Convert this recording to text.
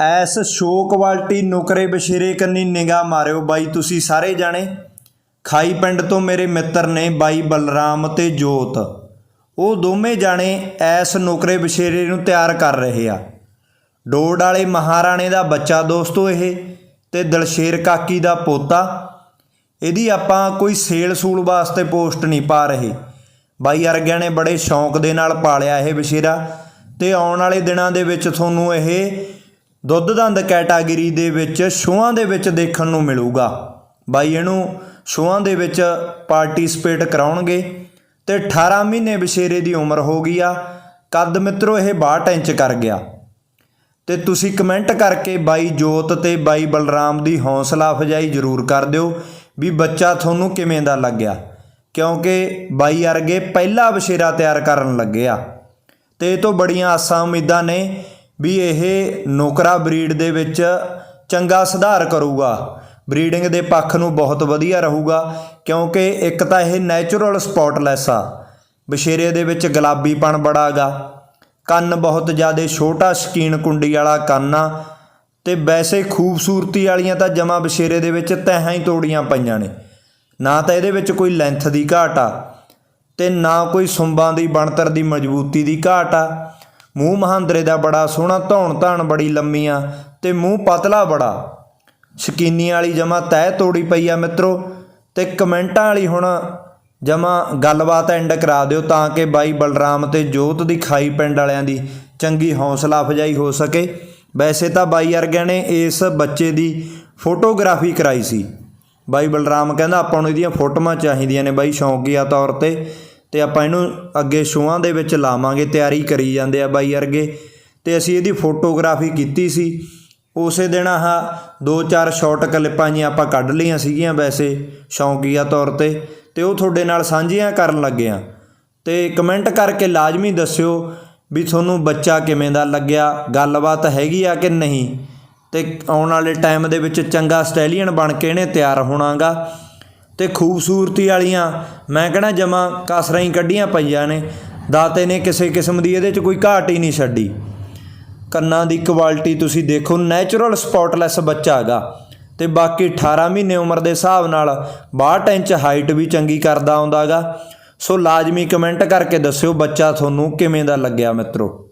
S show quality, ਨੁਕਰੇ ਬਸ਼ੀਰੇ ਕੰਨੀ ਨਿਗਾਹ ਮਾਰਿਓ ਬਾਈ, ਤੁਸੀਂ ਸਾਰੇ ਜਾਣੇ। ਖਾਈ ਪਿੰਡ ਤੋਂ ਮੇਰੇ ਮਿੱਤਰ ਨੇ ਬਾਈ ਬਲਰਾਮ ਤੇ ਜੋਤ। ਉਹ ਦੋਵੇਂ ਜਾਣੇ ਐਸ ਨੁਕਰੇ ਬਸ਼ੀਰੇ ਨੂੰ ਤਿਆਰ ਕਰ ਰਹੇ ਆ। ਡੋੜ ਵਾਲੇ ਮਹਾਰਾਣੇ ਦਾ ਬੱਚਾ ਦੋਸਤੋ ਇਹ ਤੇ ਦਲਸ਼ੇਰ ਕਾਕੀ ਦਾ ਪੋਤਾ। ਇਹਦੀ ਆਪਾਂ ਕੋਈ ਸੇਲ ਸੂਲ ਵਾਸਤੇ ਪੋਸਟ ਨਹੀਂ ਪਾ ਰਹੇ। ਬਾਈ ਅਰਗਿਆਂ ਨੇ ਬੜੇ ਸ਼ੌਂਕ ਦੇ ਨਾਲ ਪਾਲਿਆ ਇਹ ਬਸ਼ੀਰਾ ਤੇ ਆਉਣ ਵਾਲੇ ਦਿਨਾਂ ਦੇ ਵਿੱਚ ਤੁਹਾਨੂੰ ਇਹ ਦੁੱਧ ਦੰਦ ਕੈਟਾਗਰੀ ਦੇ ਵਿੱਚ ਸ਼ੋਆਂ ਦੇ ਵਿੱਚ ਦੇਖਣ ਨੂੰ ਮਿਲੂਗਾ। ਬਾਈ ਇਹਨੂੰ ਸ਼ੋਆਂ ਦੇ ਵਿੱਚ ਪਾਰਟਿਸਿਪੇਟ ਕਰਾਉਣਗੇ ਤੇ 18 ਮਹੀਨੇ ਬਸ਼ੇਰੇ ਦੀ ਉਮਰ ਹੋ ਗਈ ਆ। ਕੱਦ ਮਿੱਤਰੋ, ਇਹ 62 ਇੰਚ ਕਰ ਗਿਆ। ਤੇ ਤੁਸੀਂ ਕਮੈਂਟ ਕਰਕੇ ਬਾਈ ਜੋਤ ਤੇ ਬਾਈ ਬਲਰਾਮ ਦੀ ਹੌਸਲਾ ਅਫਜਾਈ ਜ਼ਰੂਰ ਕਰ ਦਿਓ ਵੀ ਬੱਚਾ ਤੁਹਾਨੂੰ ਕਿਵੇਂ ਦਾ ਲੱਗਿਆ। ਕਿਉਂਕਿ ਬਾਈ ਅਰਗੇ ਪਹਿਲਾ ਬਸ਼ੇਰਾ ਤਿਆਰ ਕਰਨ ਲੱਗੇ ਆ। ਤੇ ਇਹ ਤੋਂ ਬੜੀਆਂ ਆਸਾਂ ਉਮੀਦਾਂ ਨੇ ਵੀ ਇਹ ਨੌਕਰਾ ਬਰੀਡ ਦੇ ਵਿੱਚ ਚੰਗਾ ਸੁਧਾਰ ਕਰੂਗਾ। ਬਰੀਡਿੰਗ ਦੇ ਪੱਖ ਨੂੰ ਬਹੁਤ ਵਧੀਆ ਰਹੂਗਾ, ਕਿਉਂਕਿ ਇੱਕ ਤਾਂ ਇਹ ਨੈਚੁਰਲ ਸਪੌਟਲੈਸ ਆ। ਬਸ਼ੇਰੇ ਦੇ ਵਿੱਚ ਗੁਲਾਬੀਪਣ ਬੜਾ ਹੈਗਾ ਕੰਨ ਬਹੁਤ ਜ਼ਿਆਦਾ ਛੋਟਾ ਸ਼ਕੀਨ ਕੁੰਡੀ ਵਾਲਾ ਕੰਨ ਆ, ਤੇ ਵੈਸੇ ਖੂਬਸੂਰਤੀ ਵਾਲੀਆਂ ਤਾਂ ਜਮਾ ਬਸ਼ੇਰੇ ਦੇ ਵਿੱਚ ਤਹਾਂ ਹੀ ਤੋੜੀਆਂ ਪਈਆਂ ਨੇ। ਨਾ ਤਾਂ ਇਹਦੇ ਵਿੱਚ ਕੋਈ ਲੈਂਥ ਦੀ ਘਾਟ ਆ, ਤੇ ਨਾ ਕੋਈ ਸੁੰਬਾਂ ਦੀ ਬਣਤਰ ਦੀ ਮਜ਼ਬੂਤੀ ਦੀ ਘਾਟ ਆ। ਮੂੰਹ ਮਹਾਂਦਰੇ ਦਾ ਬੜਾ ਸੋਹਣਾ, ਧੌਣ ਧਾਣ ਬੜੀ ਲੰਮੀ ਆ ਤੇ ਮੂੰਹ ਪਤਲਾ ਬੜਾ। ਸ਼ਕੀਨੀ ਵਾਲੀ ਜਮਾ ਤਹਿ ਤੋੜੀ ਪਈ ਆ ਮਿੱਤਰੋ ਤੇ ਕਮੈਂਟਾਂ ਵਾਲੀ ਹੁਣ ਜਮਾ ਗੱਲਬਾਤ ਐਂਡ ਕਰਾ ਦਿਓ ਤਾਂ ਕਿ ਬਾਈ ਬਲਰਾਮ ਤੇ ਜੋਤ ਦੀ ਖਾਈ ਪਿੰਡ ਵਾਲਿਆਂ ਦੀ ਚੰਗੀ ਹੌਸਲਾ ਅਫਜਾਈ ਹੋ ਸਕੇ। ਵੈਸੇ ਤਾਂ ਬਾਈ ਵਰਗਿਆਂ ਨੇ ਇਸ ਬੱਚੇ ਦੀ ਫੋਟੋਗ੍ਰਾਫੀ ਕਰਾਈ ਸੀ। ਬਾਈ ਬਲਰਾਮ ਕਹਿੰਦਾ ਆਪਾਂ ਨੂੰ ਇਹਦੀਆਂ ਫੋਟੋਆਂ ਚਾਹੀਦੀਆਂ ਨੇ ਬਾਈ, ਸ਼ੌਂਕੀਆ ਤੌਰ ਤੇ। ਤੇ ਆਪਾਂ ਇਹਨੂੰ ਅੱਗੇ ਸ਼ੋਆਂ ਦੇ ਵਿੱਚ ਲਾਵਾਂਗੇ, ਤਿਆਰੀ ਕਰੀ ਜਾਂਦੇ ਆ ਬਾਈ ਅਰਗੇ ਤੇ ਅਸੀਂ ਇਹਦੀ ਫੋਟੋਗ੍ਰਾਫੀ ਕੀਤੀ ਸੀ। ਉਸੇ ਦਿਨ ਆਹ ਦੋ ਚਾਰ ਸ਼ਾਰਟ ਕਲਿੱਪਾਂ ਜੀਆਂ ਆਪਾਂ ਕੱਢ ਲਈਆਂ ਸੀਗੀਆਂ ਵੈਸੇ ਸ਼ੌਂਕੀਆ ਤੌਰ ਤੇ। ਤੇ ਉਹ ਤੁਹਾਡੇ ਨਾਲ ਸਾਂਝੀਆਂ ਕਰਨ ਲੱਗੇ ਆ। ਤੇ ਕਮੈਂਟ ਕਰਕੇ ਲਾਜ਼ਮੀ ਦੱਸਿਓ ਵੀ ਤੁਹਾਨੂੰ ਬੱਚਾ ਕਿਵੇਂ ਦਾ ਲੱਗਿਆ, ਗੱਲਬਾਤ ਹੈਗੀ ਆ ਕਿ ਨਹੀਂ। ਤੇ ਆਉਣ ਵਾਲੇ ਟਾਈਮ ਦੇ ਵਿੱਚ ਚੰਗਾ ਸਟੈਲੀਅਨ ਬਣ ਕੇ ਇਹਨੇ ਤਿਆਰ ਹੋਣਾਗਾ। ਤੇ ਖੂਬਸੂਰਤੀ ਵਾਲੀਆਂ, ਮੈਂ ਕਹਣਾ ਜਮਾ ਕਸਰਾਂ ਹੀ ਕੱਢੀਆਂ ਪਈਆਂ ਨੇ। ਦਾਤੇ ਨੇ ਕਿਸੇ ਕਿਸਮ ਦੀ ਇਹਦੇ 'ਚ ਕੋਈ ਘਾਟ ਹੀ ਨਹੀਂ ਛੱਡੀ। ਕੰਨਾਂ ਦੀ ਕੁਆਲਿਟੀ ਤੁਸੀਂ ਦੇਖੋ ਨੈਚੁਰਲ ਸਪੌਟਲੈਸ ਬੱਚਾ ਹੈਗਾ। ਤੇ ਬਾਕੀ 18 ਮਹੀਨੇ ਉਮਰ ਦੇ ਹਿਸਾਬ ਨਾਲ 62 ਇੰਚ ਹਾਈਟ ਵੀ ਚੰਗੀ ਕਰਦਾ ਆਉਂਦਾਗਾ ਸੋ ਲਾਜ਼ਮੀ ਕਮੈਂਟ ਕਰਕੇ ਦੱਸਿਓ ਬੱਚਾ ਤੁਹਾਨੂੰ ਕਿਵੇਂ ਦਾ ਲੱਗਿਆ ਮਿੱਤਰੋ।